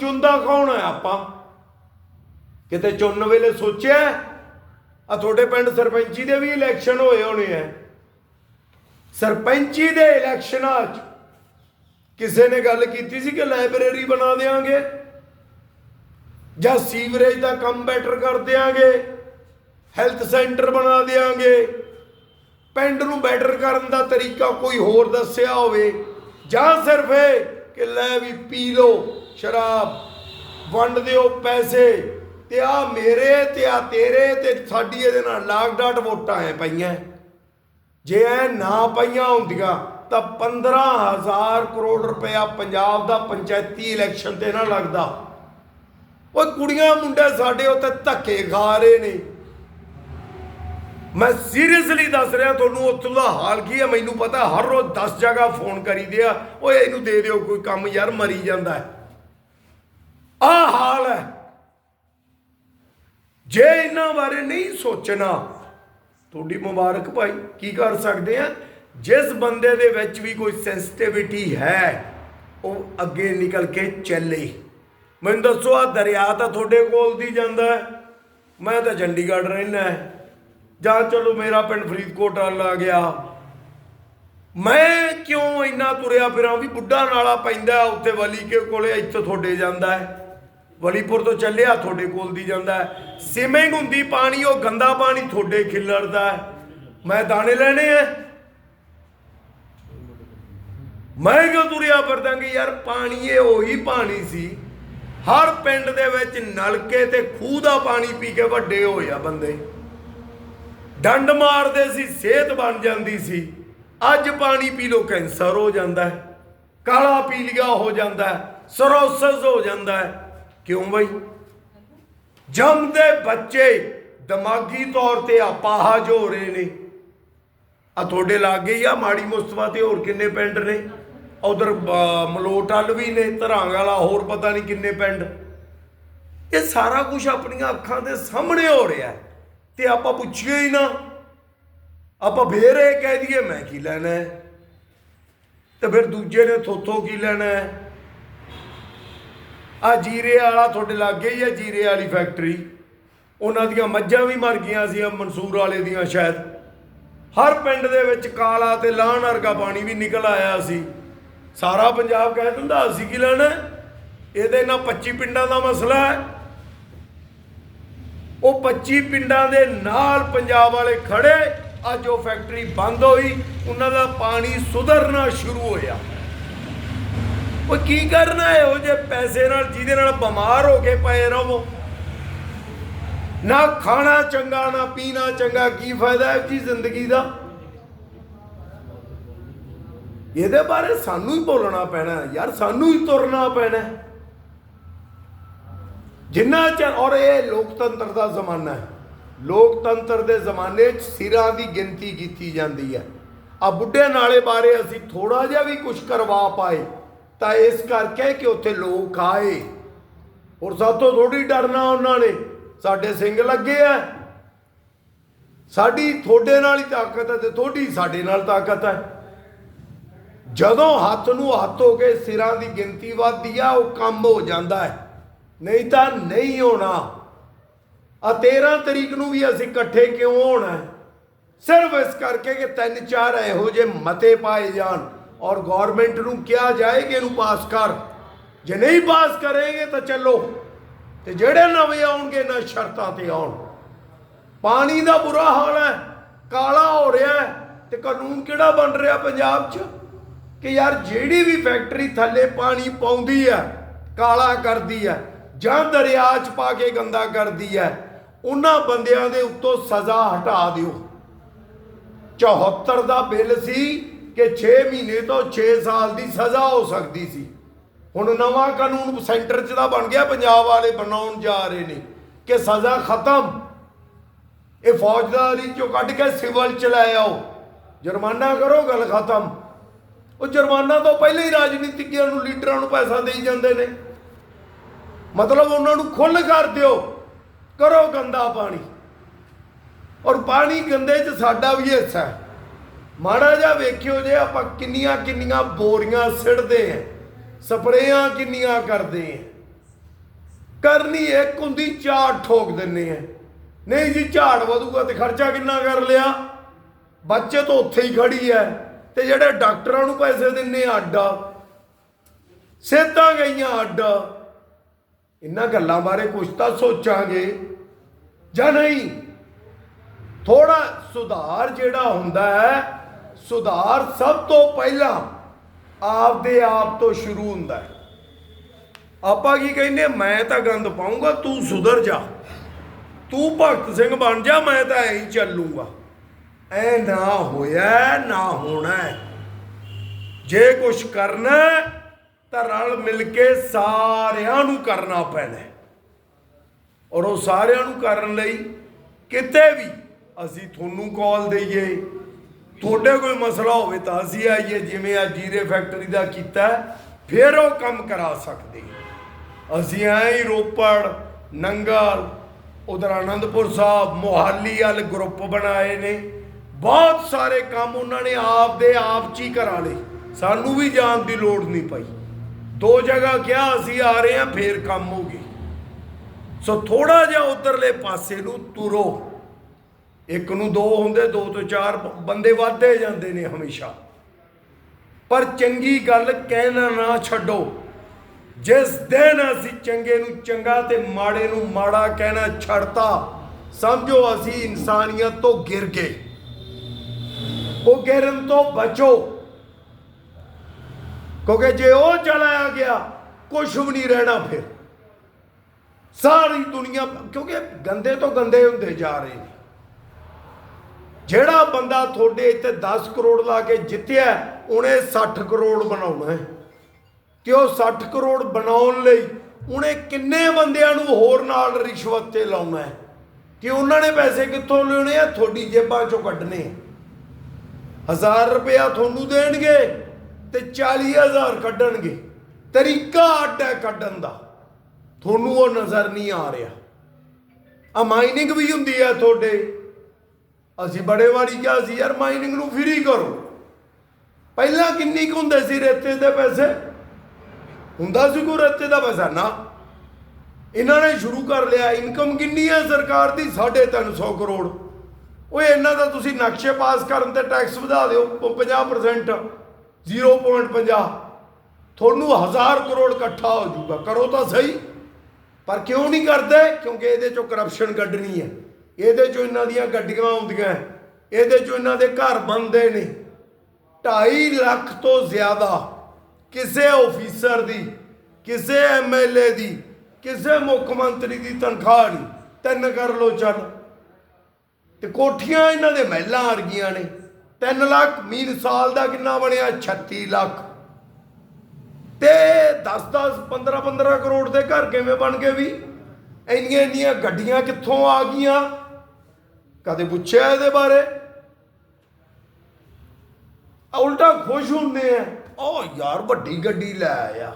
ਚੁੰਦਾ ਕੌਣ ਹੈ ਆਪਾਂ? ਕਿਤੇ ਚੁਣਨ ਵੇਲੇ ਸੋਚਿਆ ਆ ਤੁਹਾਡੇ ਪਿੰਡ ਸਰਪੰਚੀ ਦੇ ਵੀ ਇਲੈਕਸ਼ਨ ਹੋਏ ਹੋਣੇ ਆ ਸਰਪੰਚੀ ਦੇ ਇਲੈਕਸ਼ਨਾਂ 'ਚ ਕਿਸੇ ਨੇ ਗੱਲ ਕੀਤੀ ਸੀ ਕਿ ਲਾਇਬ੍ਰੇਰੀ ਬਣਾ ਦੇਾਂਗੇ ਜਾਂ ਸੀਵਰੇਜ ਦਾ ਕੰਮ ਬੈਟਰ ਕਰ ਦੇਾਂਗੇ ਹੈਲਥ ਸੈਂਟਰ ਬਣਾ ਦੇਾਂਗੇ ਪਿੰਡ ਨੂੰ ਬੈਟਰ ਕਰਨ ਦਾ ਤਰੀਕਾ ਕੋਈ ਹੋਰ ਦੱਸਿਆ ਹੋਵੇ? ਜਾਂ ਸਿਰਫ ਇਹ ਕਿ ਲੈ ਵੀ ਪੀ ਲਓ। ਸ਼ਰਾਬ, ਵੰਡ ਦਿਓ ਪੈਸੇ ਤੇ ਆ ਮੇਰੇ ਤੇ ਆ ਤੇਰੇ ਤੇ ਸਾਡੀ ਇਹਦੇ ਨਾਲ ਲਾਗ ਡਾਟ ਵੋਟਾਂ ਐ ਪਈਆਂ। ਜੇ ਐ ਨਾ ਪਈਆਂ ਹੁੰਦੀਆਂ ਤਾਂ 15000 ਕਰੋੜ ਰੁਪਇਆ ਪੰਜਾਬ ਦਾ ਪੰਚਾਇਤੀ ਇਲੈਕਸ਼ਨ ਤੇ ਨਾ ਲੱਗਦਾ। ਉਹ ਕੁੜੀਆਂ ਮੁੰਡੇ ਸਾਡੇ ਉੱਤੇ ਧੱਕੇ ਖਾ ਰਹੇ ਨੇ। ਮੈਂ ਸੀਰੀਅਸਲੀ ਦੱਸ ਰਿਹਾ ਤੁਹਾਨੂੰ ਉੱਥੋਂ ਦਾ ਹਾਲ ਕੀ ਹੈ, ਮੈਨੂੰ ਪਤਾ ਹਰ ਰੋਜ਼ 10 ਜਗ੍ਹਾ ਫੋਨ ਕਰੀਦੇ ਆ। ਓਏ ਇਹਨੂੰ ਦੇ ਦਿਓ ਕੋਈ ਕੰਮ ਯਾਰ, ਮਰੀ ਜਾਂਦਾ ਹੈ। ਆਹ ਹਾਲ ਹੈ। ਜੇ ਇਹਨਾਂ ਬਾਰੇ ਨਹੀਂ ਸੋਚਣਾ, ਤੁਹਾਡੀ ਮੁਬਾਰਕ ਭਾਈ, ਕੀ ਕਰ ਸਕਦੇ ਆ? ਜਿਸ ਬੰਦੇ ਦੇ ਵਿੱਚ ਵੀ ਕੋਈ ਸੈਂਸਿਟੀਵਿਟੀ ਹੈ, ਉਹ ਅੱਗੇ ਨਿਕਲ ਕੇ ਚੱਲੇ। ਮੈਨੂੰ ਦੱਸੋ ਆ ਦਰਿਆ ਤਾਂ ਤੁਹਾਡੇ ਕੋਲ ਦੀ ਜਾਂਦਾ ਮੈਂ ਤਾਂ ਚੰਡੀਗੜ੍ਹ ਰਹਿਣਾ ਜਾਂ ਚਲੋ ਮੇਰਾ ਪਿੰਡ ਫਰੀਦਕੋਟ ਵੱਲ ਆ ਗਿਆ। ਮੈਂ ਕਿਉਂ ਇੰਨਾ ਤੁਰਿਆ ਫਿਰਾਂ? ਵੀ ਬੁੱਢਾ ਨਾਲਾ ਪੈਂਦਾ ਉੱਥੇ ਵਲੀ ਕੇ ਕੋਲੇ ਇੱਥੇ ਤੁਹਾਡੇ ਜਾਂਦਾ ਹੈ। ਵਲੀਪੁਰ ਤੋਂ ਚੱਲਿਆ, ਤੁਹਾਡੇ ਕੋਲ ਦੀ ਜਾਂਦਾ ਸਿਮਿੰਗ ਹੁੰਦੀ ਪਾਣੀ, ਉਹ ਗੰਦਾ ਪਾਣੀ ਤੁਹਾਡੇ ਖਿੱਲਰਦਾ ਮੈਂ ਦਾਣੇ ਲੈਣੇ ਆ ਮੈਂ ਕਿਉਂ ਤੁਰਿਆ ਫਿਰਦਾਂਗੇ ਯਾਰ? ਪਾਣੀ ਇਹ ਉਹੀ ਪਾਣੀ ਸੀ। ਹਰ ਪਿੰਡ ਦੇ ਵਿੱਚ ਨਲਕੇ ਤੇ ਖੂਹ ਦਾ ਪਾਣੀ ਪੀ ਕੇ ਵੱਡੇ ਹੋਏ ਆ ਬੰਦੇ। ਡੰਡ ਮਾਰਦੇ ਸੀ, ਸਿਹਤ ਬਣ ਜਾਂਦੀ ਸੀ। ਅੱਜ ਪਾਣੀ ਪੀ ਲੋ ਕੈਂਸਰ ਹੋ ਜਾਂਦਾ ਹੈ। ਕਾਲਾ ਪੀਲੀਆ ਹੋ ਜਾਂਦਾ ਹੈ। ਸਰੋਸਸ ਹੋ ਜਾਂਦਾ ਹੈ। ਕਿਉਂ ਬਈ? ਜੰਮਦੇ ਬੱਚੇ ਦਿਮਾਗੀ ਤੌਰ ਤੇ ਅਪਾਹਜ ਹੋ ਰਹੇ ਨੇ। ਆ ਤੁਹਾਡੇ ਲਾਗੇ ਹੀ ਆ ਮਾੜੀ ਮੁਸਤਫਾ ਤੇ ਹੋਰ ਕਿੰਨੇ ਪਿੰਡ ਨੇ? ਉਧਰ ਮਲੋਟ ਵੱਲ ਵੀ ਨੇ, ਧਰਾਂਗ ਵਾਲਾ ਹੋਰ ਪਤਾ ਨਹੀਂ ਕਿੰਨੇ ਪਿੰਡ। ਇਹ ਸਾਰਾ ਕੁਝ ਆਪਣੀਆਂ ਅੱਖਾਂ ਦੇ ਸਾਹਮਣੇ ਹੋ ਰਿਹਾ ਹੈ ਤੇ ਆਪਾਂ ਪੁੱਛੀਏ ਹੀ ਨਾ। ਆਪਾਂ ਫੇਰ ਇਹ ਕਹਿ ਦਈਏ, ਮੈਂ ਕੀ ਲੈਣਾ ਹੈ? ਤੇ ਫਿਰ ਦੂਜੇ ਨੇ ਥੋਥੋਂ ਕੀ ਲੈਣਾ ਹੈ? ਆ ਜੀਰੇ ਵਾਲਾ ਤੁਹਾਡੇ ਲਾਗੇ ਹੀ ਹੈ ਜੀਰੇ ਵਾਲੀ ਫੈਕਟਰੀ ਉਹਨਾਂ ਦੀਆਂ ਮੱਝਾਂ ਵੀ ਮਰ ਗਈਆਂ ਸੀ ਮਨਸੂਰ ਵਾਲੇ ਦੀਆਂ ਸ਼ਾਇਦ। ਹਰ ਪਿੰਡ ਦੇ ਵਿੱਚ ਕਾਲਾ ਤੇ ਲਾਹਣ ਵਰਗਾ ਪਾਣੀ ਵੀ ਨਿਕਲ ਆਇਆ ਸੀ। ਸਾਰਾ ਪੰਜਾਬ ਕਹਿ ਦਿੰਦਾ, ਅਸੀਂ ਕੀ ਲੈਣਾ? ਇਹਦੇ ਨਾਲ 25 ਪਿੰਡਾਂ ਦਾ ਮਸਲਾ ਹੈ। ਉਹ 25 ਪਿੰਡਾਂ ਦੇ ਨਾਲ ਪੰਜਾਬ ਵਾਲੇ ਖੜੇ, ਅੱਜ ਉਹ ਫੈਕਟਰੀ ਬੰਦ ਹੋਈ, ਉਹਨਾਂ ਦਾ ਪਾਣੀ ਸੁਧਰਨਾ ਸ਼ੁਰੂ ਹੋਇਆ। ਉਹ ਕੀ ਕਰਨਾ ਇਹੋ ਉਹ ਜੇ ਪੈਸੇ ਨਾਲ ਜਿਹਦੇ ਨਾਲ ਬਿਮਾਰ ਹੋ ਕੇ ਪਏ ਰਹੋ। ਨਾ ਖਾਣਾ ਚੰਗਾ, ਨਾ ਪੀਣਾ ਚੰਗਾ, ਕੀ ਫਾਇਦਾ ਹੈ ਜੀ ਜ਼ਿੰਦਗੀ ਦਾ? ਇਹਦੇ ਬਾਰੇ ਸਾਨੂੰ ਹੀ ਬੋਲਣਾ ਪੈਣਾ ਯਾਰ, ਸਾਨੂੰ ਹੀ ਤੁਰਨਾ ਪੈਣਾ ਜਿੰਨਾ ਚਿਰ ਔਰ ਇਹ ਲੋਕਤੰਤਰ ਦਾ ਜ਼ਮਾਨਾ ਹੈ। ਲੋਕਤੰਤਰ ਦੇ ਜ਼ਮਾਨੇ 'ਚ ਸਿਰਾਂ ਦੀ ਗਿਣਤੀ ਕੀਤੀ ਜਾਂਦੀ ਹੈ। ਆ ਬੁੱਢੇ ਨਾਲੇ ਬਾਰੇ ਅਸੀਂ ਥੋੜਾ ਜਿਹਾ ਵੀ ਕੁਝ ਕਰਵਾ ਪਾਏ। ਤਾਂ ਇਸ ਕਰਕੇ ਕਿ ਉੱਥੇ ਲੋਕ ਆਏ। ਔਰ ਸਾਤੋਂ ਥੋੜੀ ਡਰਨਾ ਉਹਨਾਂ ਨੇ। ਸਾਡੇ ਸਿੰਘ ਲੱਗੇ ਆ। ਸਾਡੀ ਤੁਹਾਡੇ ਨਾਲ ਹੀ ਤਾਕਤ ਹੈ ਤੇ ਤੁਹਾਡੀ ਸਾਡੇ ਨਾਲ ਤਾਕਤ ਹੈ। ਜਦੋਂ ਹੱਥ ਨੂੰ ਹੱਥ ਹੋ ਕੇ ਸਿਰਾਂ ਦੀ ਗਿਣਤੀ ਵੱਧਦੀ ਆ, ਉਹ ਕੰਮ ਹੋ ਜਾਂਦਾ ਹੈ। ਨਹੀਂ ਤਾਂ ਨਹੀਂ ਹੋਣਾ। ਆ 13 ਤਰੀਕ ਨੂੰ ਵੀ ਅਸੀਂ ਇਕੱਠੇ ਕਿਉਂ ਹੋਣਾ ਸਿਰਫ ਇਸ ਕਰਕੇ ਕਿ ਤਿੰਨ ਚਾਰ ਇਹੋ ਜਿਹੇ ਮਤੇ ਪਾਏ ਜਾਣ। ਔਰ ਗਵਰਨਮੈਂਟ ਨੂੰ ਕਿਹਾ ਜਾਏ ਕਿ ਇਹਨੂੰ ਪਾਸ ਕਰ। ਜੇ ਨਹੀਂ ਪਾਸ ਕਰੇਗੇ ਤਾਂ ਚੱਲੋ। ਤੇ ਜਿਹੜੇ ਨਵੇਂ ਆਉਣਗੇ ਨਾ ਸ਼ਰਤਾਂ ਤੇ ਆਉਣ। ਪਾਣੀ ਦਾ ਬੁਰਾ ਹਾਲ ਹੈ, ਕਾਲਾ ਹੋ ਰਿਹਾ ਹੈ, ਤੇ ਕਾਨੂੰਨ ਕਿਹੜਾ ਬਣ ਰਿਹਾ ਪੰਜਾਬ 'ਚ? ਕਿ ਯਾਰ ਜਿਹੜੀ ਵੀ ਫੈਕਟਰੀ ਥੱਲੇ ਪਾਣੀ ਪਾਉਂਦੀ ਹੈ, ਕਾਲਾ ਕਰਦੀ ਹੈ, ਜਾਂ ਦਰਿਆ 'ਚ ਪਾ ਕੇ ਗੰਦਾ ਕਰਦੀ ਹੈ, ਉਹਨਾਂ ਬੰਦਿਆਂ ਦੇ ਉੱਤੋਂ ਸਜ਼ਾ ਹਟਾ ਦਿਓ। 74 ਦਾ ਬਿੱਲ ਸੀ ਕਿ 6 ਮਹੀਨੇ ਤੋਂ 6 ਸਾਲ ਦੀ ਸਜ਼ਾ ਹੋ ਸਕਦੀ ਸੀ। ਹੁਣ ਨਵਾਂ ਕਾਨੂੰਨ ਸੈਂਟਰ 'ਚ ਦਾ ਬਣ ਗਿਆ, ਪੰਜਾਬ ਵਾਲੇ ਬਣਾਉਣ ਜਾ ਰਹੇ ਨੇ ਕਿ ਸਜ਼ਾ ਖਤਮ। ਇਹ ਫੌਜਦਾਰੀ ਚੋਂ ਕੱਢ ਕੇ ਸਿਵਲ ਚ ਲੈ ਆਓ। ਜੁਰਮਾਨਾ ਕਰੋ, ਗੱਲ ਖਤਮ। ਉਹ ਜੁਰਮਾਨਾ ਤੋਂ ਪਹਿਲਾਂ ਹੀ ਰਾਜਨੀਤਿਕਿਆਂ ਨੂੰ ਲੀਡਰਾਂ ਨੂੰ ਪੈਸਾ ਦੇਈ ਜਾਂਦੇ ਨੇ। ਮਤਲਬ ਉਹਨਾਂ ਨੂੰ ਖੁੱਲ ਕਰ ਦਿਓ। ਕਰੋ ਗੰਦਾ ਪਾਣੀ। ਔਰ ਪਾਣੀ ਗੰਦੇ 'ਚ ਸਾਡਾ ਵੀ ਹਿੱਸਾ ਹੈ। ਮਾੜਾ ਜਿਹਾ ਵੇਖਿਓ ਜੇ ਆਪਾਂ ਕਿੰਨੀਆਂ ਕਿੰਨੀਆਂ ਬੋਰੀਆਂ ਸਿੜਦੇ ਆਂ, ਸਪਰੇਆਂ ਕਿੰਨੀਆਂ ਕਰਦੇ ਆਂ। ਕਰਨੀ ਇੱਕ ਹੁੰਦੀ ਝਾੜ ਠੋਕ ਦਿੰਨੇ ਆ। ਨਹੀਂ ਜੀ, ਝਾੜ ਵਧੂਗਾ ਤੇ ਖਰਚਾ ਕਿੰਨਾ ਕਰ ਲਿਆ? ਬੱਚੇ ਤਾਂ ਉੱਥੇ ਹੀ ਖੜੀ ਐ ਤੇ ਜਿਹੜੇ ਡਾਕਟਰਾਂ ਨੂੰ ਪੈਸੇ ਦਿੰਨੇ ਆ ਅੱਡਾ ਸਿੱਧਾ ਗਈਆਂ ਅੱਡਾ। ਇਹਨਾਂ ਗੱਲਾਂ ਬਾਰੇ ਕੁਝ ਤਾਂ ਸੋਚਾਂਗੇ। ਜਾਂ ਨਹੀਂ? ਥੋੜਾ ਸੁਧਾਰ ਜਿਹੜਾ ਹੁੰਦਾ ਹੈ ਸੁਧਾਰ ਸਭ ਤੋਂ ਪਹਿਲਾਂ ਆਪਦੇ ਆਪ ਤੋਂ ਸ਼ੁਰੂ ਹੁੰਦਾ ਹੈ। ਆਪਾਂ ਕੀ ਕਹਿੰਦੇ ਮੈਂ ਤਾਂ ਗੰਦ ਪਾਉਂਗਾ ਤੂੰ ਸੁਧਰ ਜਾ। ਤੂੰ ਭਗਤ ਸਿੰਘ ਬਣ ਜਾ, ਮੈਂ ਤਾਂ ਐਂ ਚੱਲੂਗਾ। ਐ ਨਾ ਹੋਇਆ, ਨਾ ਹੋਣਾ ਜੇ ਕੁਝ ਕਰਨਾ ਤਾਂ ਰਲ ਮਿਲ ਕੇ ਸਾਰਿਆਂ ਨੂੰ ਕਰਨਾ ਪੈਣਾ ਔਰ ਉਹ ਸਾਰਿਆਂ ਨੂੰ ਕਰਨ ਲਈ ਕਿਤੇ ਵੀ ਅਸੀਂ ਤੁਹਾਨੂੰ ਕਾਲ ਦਈਏ। ਤੁਹਾਡੇ ਕੋਈ ਮਸਲਾ ਹੋਵੇ ਤਾਂ ਅਸੀਂ ਆਈਏ, ਜਿਵੇਂ ਆ ਜੀਰੇ ਫੈਕਟਰੀ ਦਾ ਕੀਤਾ, ਫਿਰ ਉਹ ਕੰਮ ਕਰਾ ਸਕਦੇ। ਅਸੀਂ ਆਏ ਹੀ ਰੋਪੜ, ਨੰਗਲ, ਉਧਰ ਆਨੰਦਪੁਰ ਸਾਹਿਬ, ਮੋਹਾਲੀ ਵਾਲ ਗਰੁੱਪ ਬਣਾਏ ਨੇ। ਬਹੁਤ ਸਾਰੇ ਕੰਮ ਉਹਨਾਂ ਨੇ ਆਪ ਦੇ ਆਪ ਚ ਹੀ ਕਰਾ ਲਏ। ਸਾਨੂੰ ਵੀ ਜਾਣ ਦੀ ਲੋੜ ਨਹੀਂ ਪਈ। ਦੋ ਜਗ੍ਹਾ ਕਿਹਾ, ਅਸੀਂ ਆ ਰਹੇ ਹਾਂ, ਫੇਰ ਕੰਮ ਹੋ ਗਏ। ਸੋ ਥੋੜਾ ਜਿਹਾ ਉਧਰਲੇ ਪਾਸੇ ਨੂੰ ਤੁਰੋ। ਇੱਕ ਨੂੰ ਦੋ ਹੁੰਦੇ, ਦੋ ਤੋਂ ਚਾਰ ਬੰਦੇ ਵੱਧਦੇ ਜਾਂਦੇ ਨੇ ਹਮੇਸ਼ਾ। ਪਰ ਚੰਗੀ ਗੱਲ ਕਹਿਣਾ ਨਾ ਛੱਡੋ। ਜਿਸ ਦਿਨ ਅਸੀਂ ਚੰਗੇ ਨੂੰ ਚੰਗਾ ਤੇ ਮਾੜੇ ਨੂੰ ਮਾੜਾ ਕਹਿਣਾ ਛੱਡਤਾ, ਸਮਝੋ ਅਸੀਂ ਇਨਸਾਨੀਅਤ ਤੋਂ ਗਿਰ ਗਏ। ਉਹ ਗਿਰਨ ਤੋਂ ਬਚੋ। ਕਿਉਂਕਿ ਜੇ ਉਹ ਚਲਾਇਆ ਗਿਆ ਕੁਝ ਵੀ ਨਹੀਂ ਰਹਿਣਾ ਫਿਰ। ਸਾਰੀ ਦੁਨੀਆ, ਕਿਉਂਕਿ ਗੰਦੇ ਤੋਂ ਗੰਦੇ ਹੁੰਦੇ ਜਾ ਰਹੇ ਨੇ। ਜਿਹੜਾ ਬੰਦਾ ਤੁਹਾਡੇ ਇੱਥੇ 10 ਕਰੋੜ ਲਾ ਕੇ ਜਿੱਤਿਆ, ਉਹਨੇ 60 ਕਰੋੜ ਬਣਾਉਣਾ ਹੈ। ਕਿ ਉਹ 60 ਕਰੋੜ ਬਣਾਉਣ ਲਈ ਉਹਨੇ ਕਿੰਨੇ ਬੰਦਿਆਂ ਨੂੰ ਹੋਰ ਨਾਲ ਰਿਸ਼ਵਤ ਤੇ ਲਾਉਣਾ ਹੈ? ਕਿ ਉਹਨਾਂ ਨੇ ਪੈਸੇ ਕਿੱਥੋਂ ਲੈਣੇ ਆ? ਤੁਹਾਡੀ ਜੇਬਾਂ ਚੋਂ ਕੱਢਣੇ ਆ। 1000 ਰੁਪਇਆ ਤੁਹਾਨੂੰ ਦੇਣਗੇ ਤੇ 40000 ਕੱਢਣਗੇ। ਤਰੀਕਾ ਅੱਡ ਹੈ ਕੱਢਣ ਦਾ। ਤੁਹਾਨੂੰ ਉਹ ਨਜ਼ਰ ਨਹੀਂ ਆ ਰਿਹਾ। ਆ ਮਾਈਨਿੰਗ ਵੀ ਹੁੰਦੀ ਹੈ ਤੁਹਾਡੇ। ਅਸੀਂ ਬੜੇ ਵਾਰੀ ਕਿਹਾ ਸੀ, ਯਾਰ ਮਾਈਨਿੰਗ ਨੂੰ ਫ੍ਰੀ ਕਰੋ। ਪਹਿਲਾਂ ਕਿੰਨੀ ਕੁ ਹੁੰਦੇ ਸੀ ਰੇਤੇ ਦੇ ਪੈਸੇ? ਹੁੰਦਾ ਸੀ ਕੋਈ ਰੇਤੇ ਦਾ ਪੈਸਾ? ਨਾ। ਇਹਨਾਂ ਨੇ ਸ਼ੁਰੂ ਕਰ ਲਿਆ। ਇਨਕਮ ਕਿੰਨੀ ਹੈ ਸਰਕਾਰ ਦੀ? 350 ਕਰੋੜ। ਓਏ, ਇਹਨਾਂ ਦਾ ਤੁਸੀਂ ਨਕਸ਼ੇ ਪਾਸ ਕਰਨ ਤੇ ਟੈਕਸ ਵਧਾ ਦਿਓ, ਉਹ 50% 0.50 ਤੁਹਾਨੂੰ 1000 ਕਰੋੜ ਇਕੱਠਾ ਹੋ ਜਾਊਗਾ। ਕਰੋ ਤਾਂ ਸਹੀ। ਪਰ ਕਿਉਂ ਨਹੀਂ ਕਰਦੇ? ਕਿਉਂਕਿ ਇਹਦੇ ਚੋਂ ਕਰਪਸ਼ਨ ਕੱਢਣੀ ਹੈ। ਇਹਦੇ ਚੋਂ ਇਹਨਾਂ ਦੀਆਂ ਗੱਡੀਆਂ ਆਉਂਦੀਆਂ। ਇਹਦੇ ਚੋਂ ਇਹਨਾਂ ਦੇ ਘਰ ਬਣਦੇ ਨੇ। 2.5 ਲੱਖ ਤੋਂ ਜ਼ਿਆਦਾ ਕਿਸੇ ਆਫੀਸਰ ਦੀ, ਕਿਸੇ ਐਮਐਲਏ ਦੀ, ਕਿਸੇ ਮੁੱਖ ਮੰਤਰੀ ਦੀ ਤਨਖਾਹ ਨਹੀਂ। ਤਿੰਨ ਕਰ ਲੋ ਚੱਲ। ਤੇ ਕੋਠੀਆਂ ਇਹਨਾਂ ਦੇ ਮਹਿਲਾਂ ਵਰਗੀਆਂ ਨੇ। 3 ਲੱਖ ਮੀਨ ਸਾਲ ਦਾ ਕਿੰਨਾ ਬਣਿਆ? 36 ਲੱਖ। ਤੇ 10 10 15 15 ਕਰੋੜ ਦੇ ਘਰ ਕਿਵੇਂ ਬਣ ਗਏ ਵੀ? ਇੰਨੀਆਂ ਇੰਨੀਆਂ ਗੱਡੀਆਂ ਕਿੱਥੋਂ ਆ ਗਈਆਂ? ਕਦੇ ਪੁੱਛਿਆ ਇਹਦੇ ਬਾਰੇ? ਉਲਟਾ ਖੁਸ਼ ਹੁੰਦੇ ਆ। ਉਹ ਯਾਰ ਵੱਡੀ ਗੱਡੀ ਲੈ ਆਇਆ।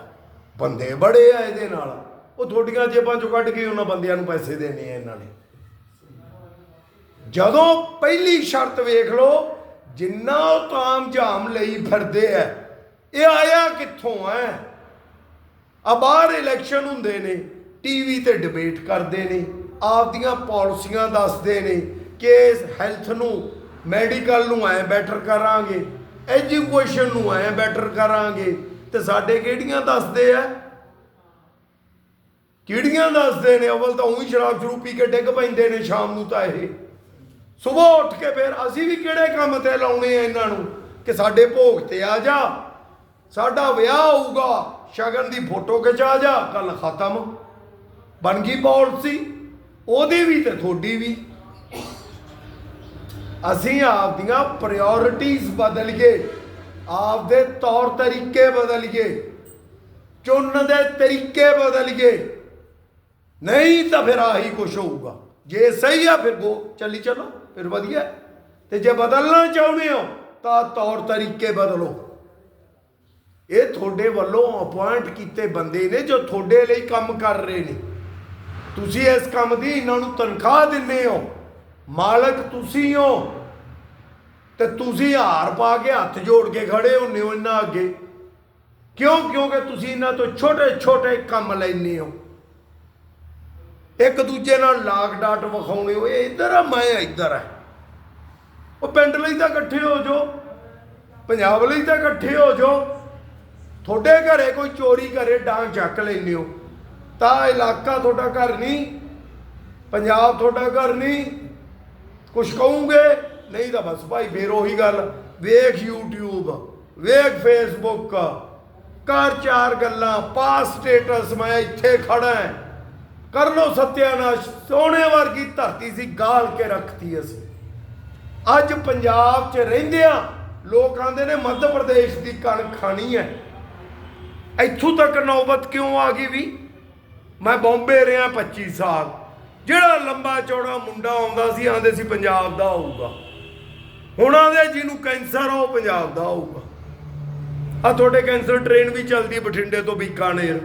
ਬੰਦੇ ਬੜੇ ਆ ਇਹਦੇ ਨਾਲ। ਉਹ ਤੁਹਾਡੀਆਂ ਜੇਬਾਂ ਚੋਂ ਕੱਢ ਕੇ ਉਹਨਾਂ ਬੰਦਿਆਂ ਨੂੰ ਪੈਸੇ ਦੇਣੇ ਆ ਇਹਨਾਂ ਨੇ। ਜਦੋਂ ਪਹਿਲੀ ਸ਼ਰਤ ਵੇਖ ਲਓ, ਜਿੰਨਾ ਉਹ ਤਾਮ ਜਾਮ ਲਈ ਫਿਰਦੇ ਐ ਇਹ ਆਇਆ ਕਿੱਥੋਂ ਐ ਆ ਬਾਹਰ ਇਲੈਕਸ਼ਨ ਹੁੰਦੇ ਨੇ ਟੀਵੀ ਤੇ ਡਿਬੇਟ ਕਰਦੇ ਨੇ, ਆਪਦੀਆਂ ਪਾਲਿਸੀਆਂ ਦੱਸਦੇ ਨੇ ਕਿ ਹੈਲਥ ਨੂੰ ਮੈਡੀਕਲ ਨੂੰ ਐ ਬੈਟਰ ਕਰਾਂਗੇ ਐਜੂਕੇਸ਼ਨ ਨੂੰ ਐ ਬੈਟਰ ਕਰਾਂਗੇ। ਤੇ ਸਾਡੇ ਕਿਹੜੀਆਂ ਦੱਸਦੇ ਆ? ਕਿਹੜੀਆਂ ਦੱਸਦੇ ਨੇ? ਅਵਲ ਤਾਂ ਉਹੀ ਸ਼ਰਾਬ ਸ਼ਰੂ ਪੀ ਕੇ ਡਿੱਗ ਪੈਂਦੇ ਨੇ ਸ਼ਾਮ ਨੂੰ ਤਾਂ ਇਹ। ਸਵੇਰ ਉੱਠ ਕੇ ਫਿਰ ਅਸੀਂ ਵੀ ਕਿਹੜੇ ਕੰਮ ਤੇ ਲਾਉਣੇ ਆ ਇਹਨਾਂ ਨੂੰ? ਕਿ ਸਾਡੇ ਭੋਗ ਤੇ ਆ ਜਾ। ਸਾਡਾ ਵਿਆਹ ਹੋਊਗਾ। ਸ਼ਗਨ ਦੀ ਫੋਟੋ ਖਿਚਾ ਜਾ। ਕੱਲ ਖਤਮ। ਬਣ ਗਈ ਪਾਲਿਸੀ ਉਹਦੀ ਵੀ ਤੇ ਤੁਹਾਡੀ ਵੀ। ਅਸੀਂ ਆਪਦੀਆਂ ਪ੍ਰਾਇੋਰਟੀਆਂ ਬਦਲ ਗਏ ਆਪਦੇ ਤੌਰ ਤਰੀਕੇ ਬਦਲ ਗਏ ਚੁਣਨ ਦੇ ਤਰੀਕੇ ਬਦਲ ਗਏ ਨਹੀਂ ਤਾਂ ਫਿਰ ਆਹੀ ਕੁਛ ਹੋਊਗਾ। ਜੇ ਸਹੀ ਆ ਫਿਰ ਗੋ, ਚੱਲੀ ਚਲੋ, ਫਿਰ ਵਧੀਆ। ਹੈ। ਤੇ ਜੇ ਬਦਲਣਾ ਚਾਹੁੰਦੇ ਹੋ, ਤਾਂ ਤੌਰ ਤਰੀਕੇ ਬਦਲੋ। ਇਹ ਤੁਹਾਡੇ ਵੱਲੋਂ ਅਪਾਇੰਟ ਕੀਤੇ ਬੰਦੇ ਨੇ ਜੋ ਤੁਹਾਡੇ ਲਈ ਕੰਮ ਕਰ ਰਹੇ ਨੇ। ਤੁਸੀਂ ਇਸ ਕੰਮ ਦੀ ਇਹਨਾਂ ਨੂੰ ਤਨਖਾਹ ਦਿੰਦੇ ਹੋ। ਮਾਲਕ ਤੁਸੀਂ ਹੋ। ਤੇ ਤੁਸੀਂ ਹਾਰ ਪਾ ਕੇ ਹੱਥ ਜੋੜ ਕੇ ਖੜੇ ਹੁੰਨੇ ਹੋ ਇਹਨਾਂ ਅੱਗੇ। ਕਿਉਂ? ਕਿਉਂਕਿ ਤੁਸੀਂ ਇਹਨਾਂ ਤੋਂ ਛੋਟੇ ਛੋਟੇ ਕੰਮ ਲੈਂਦੇ ਹੋ। ਇੱਕ ਦੂਜੇ ਨਾਲ ਲਾਗ ਡਾਟ ਵਿਖਾਉਣੇ ਹੋ। ਇਹ ਇੱਧਰ ਆ, ਮੈਂ ਇੱਧਰ ਆ। ਉਹ ਪਿੰਡ ਲਈ ਤਾਂ ਇਕੱਠੇ ਹੋ ਜਾਓ। ਪੰਜਾਬ ਲਈ ਤਾਂ ਇਕੱਠੇ ਹੋ ਜਾਓ। ਤੁਹਾਡੇ ਘਰੇ ਕੋਈ ਚੋਰੀ ਕਰੇ, ਡਾਂਗ ਚੱਕ ਲੈਂਦੇ ਹੋ। ਤਾਂ ਇਲਾਕਾ ਤੁਹਾਡਾ ਘਰ ਨਹੀਂ, ਪੰਜਾਬ ਤੁਹਾਡਾ ਘਰ ਨਹੀਂ ਕੁਛ ਕਹੂੰਗੇ? ਨਹੀਂ ਤਾਂ ਬਸ ਭਾਈ ਫੇਰ ਉਹੀ ਗੱਲ। ਵੇਖ YouTube, ਵੇਖ Facebook ਕਰ ਚਾਰ ਗੱਲਾਂ ਪਾ ਸਟੇਟਸ ਮੈਂ ਇੱਥੇ ਖੜਾ ਹਾਂ। ਕਰ ਲੋ ਸਤਿਆਨਾਸ਼, ਸੋਹਣੇ ਵਰਗੀ ਧਰਤੀ ਸੀ, ਗਾਲ ਕੇ ਰੱਖਤੀ ਅਸੀਂ। ਅੱਜ ਪੰਜਾਬ 'ਚ ਰਹਿੰਦਿਆਂ ਲੋਕ ਆਂਦੇ ਨੇ ਮੱਧ ਪ੍ਰਦੇਸ਼ ਦੀ ਕਣਕ ਖਾਣੀ ਹੈ। ਇੱਥੋਂ ਤੱਕ ਨੌਬਤ ਕਿਉਂ ਆ ਗਈ ਵੀ? ਮੈਂ ਬੰਬੇ ਰਿਹਾ 25 ਸਾਲ। ਜਿਹੜਾ ਲੰਬਾ ਚੌੜਾ ਮੁੰਡਾ ਆਉਂਦਾ ਸੀ ਆਂਦੇ ਸੀ ਪੰਜਾਬ ਦਾ ਹੋਊਗਾ ਹੁਣ ਆਂਦੇ ਜਿਹਨੂੰ ਕੈਂਸਰ ਆ, ਉਹ ਪੰਜਾਬ ਦਾ ਹੋਊਗਾ ਆ ਤੁਹਾਡੇ ਕੈਂਸਰ ਟ੍ਰੇਨ ਵੀ ਚੱਲਦੀ, ਬਠਿੰਡੇ ਤੋਂ ਬੀਕਾਨੇਰ।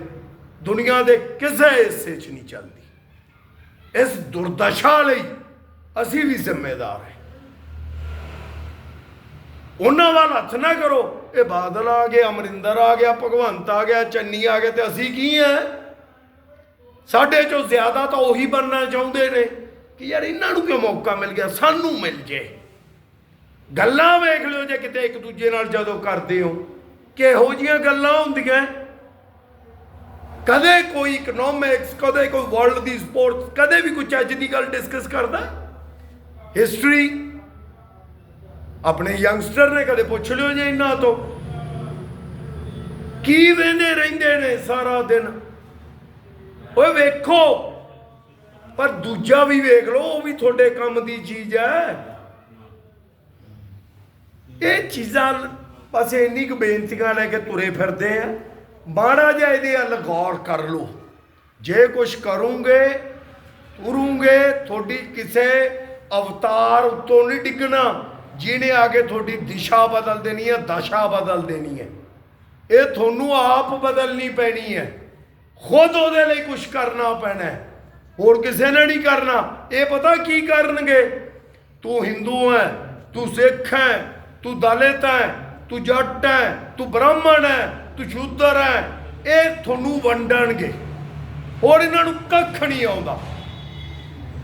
ਦੁਨੀਆ ਦੇ ਕਿਸੇ ਹਿੱਸੇ 'ਚ ਨਹੀਂ ਚੱਲਦੀ। ਇਸ ਦੁਰਦਸ਼ਾ ਲਈ ਅਸੀਂ ਵੀ ਜ਼ਿੰਮੇਦਾਰ ਹਾਂ। ਉਹਨਾਂ ਵੱਲ ਹੱਥ ਨਾ ਕਰੋ। ਇਹ ਬਾਦਲ ਆ ਗਏ, ਅਮਰਿੰਦਰ ਆ ਗਿਆ, ਭਗਵੰਤ ਆ ਗਿਆ, ਚੰਨੀ ਆ ਗਿਆ ਤੇ ਅਸੀਂ ਕੀ ਹੈ? ਸਾਡੇ ਚੋਂ ਜ਼ਿਆਦਾ ਤਾਂ ਉਹੀ ਬਣਨਾ ਚਾਹੁੰਦੇ ਨੇ ਕਿ ਯਾਰ ਇਹਨਾਂ ਨੂੰ ਕਿਉਂ ਮੌਕਾ ਮਿਲ ਗਿਆ? ਸਾਨੂੰ ਮਿਲ ਜੇ। ਗੱਲਾਂ ਵੇਖ ਲਿਓ ਜੇ ਕਿਤੇ ਇੱਕ ਦੂਜੇ ਨਾਲ ਜਦੋਂ ਕਰਦੇ ਹੋ। ਕਿਹੋ ਜੀਆਂ ਗੱਲਾਂ ਹੁੰਦੀਆਂ? ਕਦੇ ਕੋਈ ਇਕਨੋਮਿਕਸ ਕਦੇ ਕੋਈ ਵਰਲਡ ਦੀ ਸਪੋਰਟਸ ਕਦੇ ਵੀ ਕੋਈ ਚੱਜ ਦੀ ਗੱਲ ਡਿਸਕਸ ਕਰਦਾ? ਹਿਸਟਰੀ ਆਪਣੇ ਯੰਗਸਟਰ ਨੇ ਕਦੇ ਪੁੱਛ ਲਿਓ ਜੇ ਇਹਨਾਂ ਤੋਂ। ਕੀ ਵੇਂਦੇ ਰਹਿੰਦੇ ਨੇ ਸਾਰਾ ਦਿਨ? ਓਏ ਵੇਖੋ। ਪਰ ਦੂਜਾ ਵੀ ਵੇਖ ਲਓ, ਉਹ ਵੀ ਤੁਹਾਡੇ ਕੰਮ ਦੀ ਚੀਜ਼ ਹੈ। ਇਹ ਚੀਜ਼ਾਂ ਬਸ ਇੰਨੀ ਕੁ ਬੇਨਤੀਆਂ ਲੈ ਕੇ ਤੁਰੇ ਫਿਰਦੇ ਆ। ਮਾੜਾ ਜਿਹਾ ਇਹਦੇ ਵੱਲ ਗੌਰ ਕਰ ਲਓ। ਜੇ ਕੁਝ ਕਰੋਗੇ, ਤੁਰੂਗੇ, ਤੁਹਾਡੀ ਕਿਸੇ ਅਵਤਾਰ ਉੱਤੋਂ ਨਹੀਂ ਡਿੱਗਣਾ, ਜਿਹਨੇ ਆ ਕੇ ਤੁਹਾਡੀ ਦਿਸ਼ਾ ਬਦਲ ਦੇਣੀ ਹੈ, ਦਸ਼ਾ ਬਦਲ ਦੇਣੀ ਹੈ। ਇਹ ਤੁਹਾਨੂੰ ਆਪ ਬਦਲਣੀ ਪੈਣੀ ਹੈ। ਖੁਦ ਉਹਦੇ ਲਈ ਕੁਝ ਕਰਨਾ ਪੈਣਾ ਹੋਰ ਕਿਸੇ ਨੇ ਨਹੀਂ ਕਰਨਾ। ਇਹ ਪਤਾ ਕੀ ਕਰਨਗੇ? ਤੂੰ ਹਿੰਦੂ ਹੈ, ਤੂੰ ਸਿੱਖ ਹੈ, ਤੂੰ ਦਲਿਤ ਹੈ, ਤੂੰ ਜੱਟ ਹੈ, ਤੂੰ ਬ੍ਰਾਹਮਣ ਹੈ, ਤੂੰ ਸ਼ੂਦਰ ਹੈ, ਇਹ ਤੁਹਾਨੂੰ ਵੰਡਣਗੇ। ਹੋਰ ਇਹਨਾਂ ਨੂੰ ਕੱਖ ਨਹੀਂ ਆਉਂਦਾ।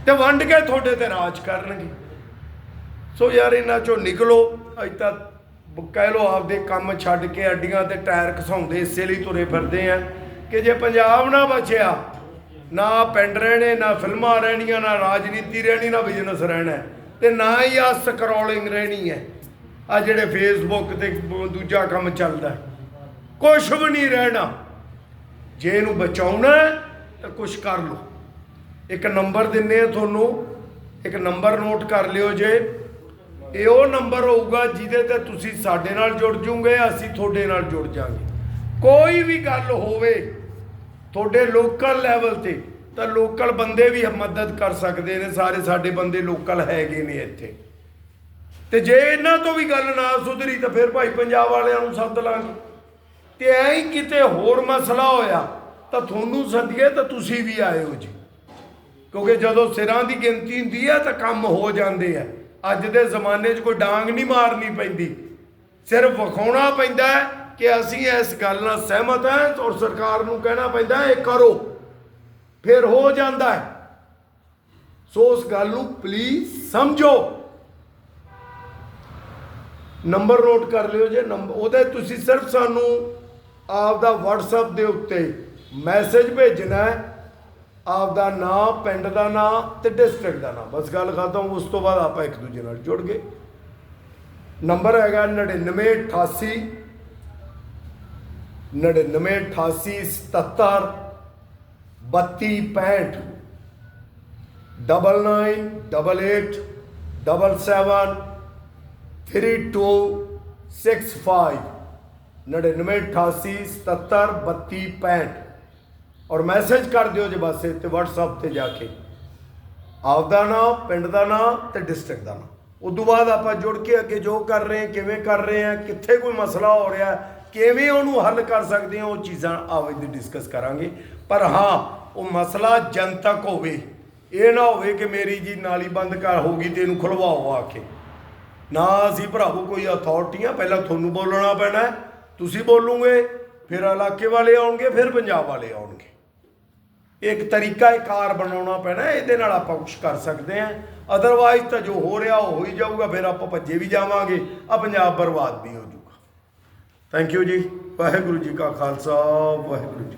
ਤੇ ਵੰਡ ਕੇ ਤੁਹਾਡੇ ਤੇ ਰਾਜ ਕਰਨਗੇ। ਸੋ ਯਾਰ ਇਹਨਾਂ ਚੋਂ ਨਿਕਲੋ। ਅੱਜ ਤੱਕ ਕਹਿ ਲੋ ਆਪਦੇ ਕੰਮ ਛੱਡ ਕੇ ਅੱਡੀਆਂ ਤੇ ਟਾਇਰ ਘਸਾਉਂਦੇ, ਇਸੇ ਲਈ ਤੁਰੇ ਫਿਰਦੇ ਆ। ਕਿ ਜੇ ਪੰਜਾਬ ਨਾ ਬਚਿਆ, ਨਾ ਪਿੰਡ ਰਹਿਣੇ, ਨਾ ਫਿਲਮਾਂ ਰਹਿਣੀਆਂ, ਨਾ ਰਾਜਨੀਤੀ ਰਹਿਣੀ, ਨਾ ਬਿਜ਼ਨਸ ਰਹਿਣਾ ਤੇ ਨਾ ਹੀ ਆ ਸਕਰੋਲਿੰਗ ਰਹਿਣੀ ਹੈ। ਆ ਜਿਹੜੇ ਫੇਸਬੁੱਕ ਤੇ ਦੂਜਾ ਕੰਮ ਚੱਲਦਾ ਕੁਝ ਵੀ ਨਹੀਂ ਰਹਿਣਾ। ਜੇ ਇਹਨੂੰ ਬਚਾਉਣਾ ਤਾਂ ਕੁਝ ਕਰ ਲਓ। ਇੱਕ ਨੰਬਰ ਦਿੰਨੇ ਆ ਤੁਹਾਨੂੰ। ਇੱਕ ਨੰਬਰ ਨੋਟ ਕਰ ਲਿਓ ਜੇ। ਇਹ ਉਹ ਨੰਬਰ ਹੋਊਗਾ ਜਿਹਦੇ ਤੇ ਤੁਸੀਂ ਸਾਡੇ ਨਾਲ ਜੁੜ ਜੂਗੇ, ਅਸੀਂ ਤੁਹਾਡੇ ਨਾਲ ਜੁੜ ਜਾਾਂਗੇ। ਕੋਈ ਵੀ ਗੱਲ ਹੋਵੇ ਤੁਹਾਡੇ ਲੋਕਲ ਲੈਵਲ ਤੇ, ਤਾਂ ਲੋਕਲ ਬੰਦੇ ਵੀ ਮਦਦ ਕਰ ਸਕਦੇ ਨੇ, ਸਾਰੇ ਸਾਡੇ ਬੰਦੇ ਲੋਕਲ ਹੈਗੇ ਨੇ ਇੱਥੇ। ਤੇ ਜੇ ਇਹਨਾਂ ਤੋਂ ਵੀ ਗੱਲ ਨਾ ਸੁਧਰੀ, ਤਾਂ ਫਿਰ ਭਾਈ ਪੰਜਾਬ ਵਾਲਿਆਂ ਨੂੰ ਸੱਦ ਲਾਂਗੇ। ਤੇ ਐਂ ਹੀ ਕਿਤੇ ਹੋਰ ਮਸਲਾ ਹੋਇਆ, ਤਾਂ ਤੁਹਾਨੂੰ ਸੱਦੀਏ, ਤਾਂ ਤੁਸੀਂ ਵੀ ਆਇਓ ਜੀ। ਕਿਉਂਕਿ ਜਦੋਂ ਸਿਰਾਂ ਦੀ ਗਿਣਤੀ ਹੁੰਦੀ ਹੈ ਤਾਂ ਕੰਮ ਹੋ ਜਾਂਦੇ ਆ। ਅੱਜ ਦੇ ਜ਼ਮਾਨੇ 'ਚ ਕੋਈ ਡਾਂਗ ਨਹੀਂ ਮਾਰਨੀ ਪੈਂਦੀ। ਸਿਰਫ ਵਿਖਾਉਣਾ ਪੈਂਦਾ ਕਿ ਅਸੀਂ ਇਸ ਗੱਲ ਨਾਲ ਸਹਿਮਤ ਹਾਂ ਔਰ ਸਰਕਾਰ ਨੂੰ ਕਹਿਣਾ ਪੈਂਦਾ ਇਹ ਕਰੋ। ਫਿਰ ਹੋ ਜਾਂਦਾ ਹੈ। ਸੋ ਉਸ ਗੱਲ ਨੂੰ ਪਲੀਜ਼ ਸਮਝੋ। ਨੰਬਰ ਨੋਟ ਕਰ ਲਿਓ ਜੇ ਨੰਬਰ ਉਹਦੇ ਤੁਸੀਂ ਸਿਰਫ ਸਾਨੂੰ ਆਪ ਦਾ WhatsApp ਦੇ ਉੱਤੇ ਮੈਸੇਜ ਭੇਜਣਾ ਹੈ। ਆਪ ਦਾ ਨਾਮ ਪਿੰਡ ਦਾ ਨਾਮ ਤੇ ਡਿਸਟ੍ਰਿਕਟ ਦਾ ਨਾਮ ਬਸ ਗੱਲ ਖਤਮ, ਉਸ ਤੋਂ ਬਾਅਦ ਆਪਾਂ ਇੱਕ ਦੂਜੇ ਨਾਲ ਜੁੜ ਗਏ। ਨੰਬਰ ਹੈਗਾ 9988 9988 77 3265 ਡਬਲ 9 ਡਬਲ 8 ਡਬਲ 7 3265 9988 77 3265 ਔਰ ਮੈਸੇਜ ਕਰ ਦਿਓ ਜੇ ਬਸ ਤੇ WhatsApp ਤੇ ਜਾ ਕੇ ਆਪਦਾ ਨਾਮ ਪਿੰਡ ਦਾ ਨਾਮ ਤੇ ਡਿਸਟ੍ਰਿਕਟ ਦਾ ਨਾਮ ਤੋਂ ਬਾਅਦ ਆਪਾਂ ਜੁੜ ਕੇ ਅੱਗੇ ਜੋ ਕਰ ਰਹੇ ਹਾਂ ਕਿਵੇਂ ਕਰ ਰਹੇ ਹਾਂ ਕਿੱਥੇ ਕੋਈ ਮਸਲਾ ਹੋ ਰਿਹਾ ਕਿਵੇਂ ਉਹਨੂੰ ਹੱਲ ਕਰ ਸਕਦੇ ਹਾਂ, ਉਹ ਚੀਜ਼ਾਂ ਆਵੇ ਦੀ ਡਿਸਕਸ ਕਰਾਂਗੇ। ਪਰ ਹਾਂ, ਉਹ ਮਸਲਾ ਜਨਤਕ ਹੋਵੇ, ਇਹ ਨਾ ਹੋਵੇ ਕਿ ਮੇਰੀ ਜੀ ਨਾਲੀ ਬੰਦ ਕਰ ਹੋਗੀ ਤੇ ਇਹਨੂੰ ਖੁਲਵਾਓ ਆ ਕੇ ਨਾ ਅਸੀਂ ਭਰਾਵੋ ਕੋਈ ਅਥਾਰਟੀਆਂ ਪਹਿਲਾਂ ਤੁਹਾਨੂੰ ਬੋਲਣਾ ਪੈਣਾ ਤੁਸੀਂ ਬੋਲੋਗੇ, ਫਿਰ ਇਲਾਕੇ ਵਾਲੇ ਆਉਣਗੇ, ਫਿਰ ਪੰਜਾਬ ਵਾਲੇ ਆਉਣਗੇ। ਇੱਕ ਤਰੀਕਾ ਇਹ ਬਣਾਉਣਾ ਪੈਣਾ ਇਹਦੇ ਨਾਲ ਆਪਾਂ ਕੁਝ ਕਰ ਸਕਦੇ ਹਾਂ। ਅਦਰਵਾਈਜ਼ ਤਾਂ ਜੋ ਹੋ ਰਿਹਾ ਉਹ ਹੋ ਹੀ ਜਾਊਗਾ, ਫਿਰ ਆਪਾਂ ਭੱਜੇ ਵੀ ਜਾਵਾਂਗੇ ਆ ਪੰਜਾਬ ਬਰਬਾਦ ਵੀ ਹੋ ਜਾਊਗਾ ਥੈਂਕ ਯੂ ਜੀ। ਵਾਹਿਗੁਰੂ ਜੀ ਕਾ ਖਾਲਸਾ ਵਾਹਿਗੁਰੂ ਜੀ